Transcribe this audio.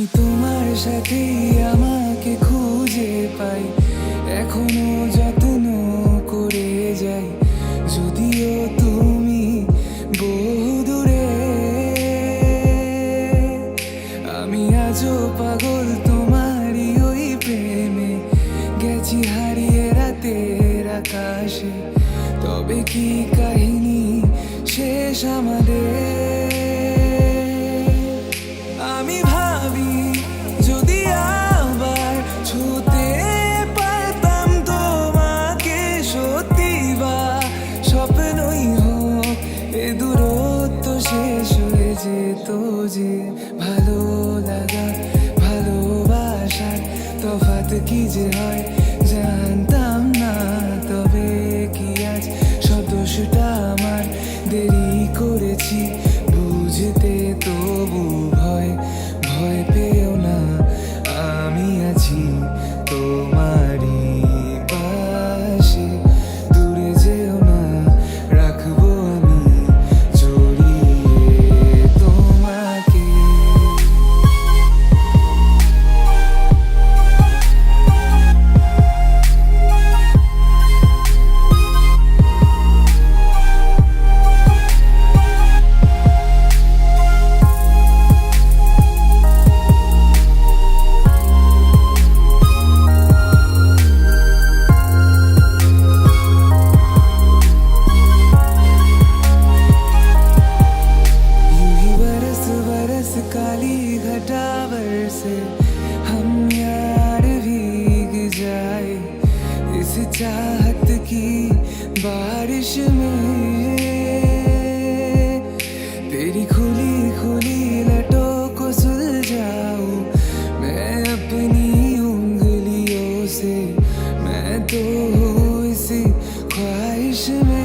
আমি তোমার সাথে আমাকে খুঁজে পাই, এখনও যত্ন করে যাই। যদিও তুমি বহু দূরে আমি আজও পাগল যে তো যে ভালো লাগা ভালোবাসার তফাত কি যে হয় জানতে değişimi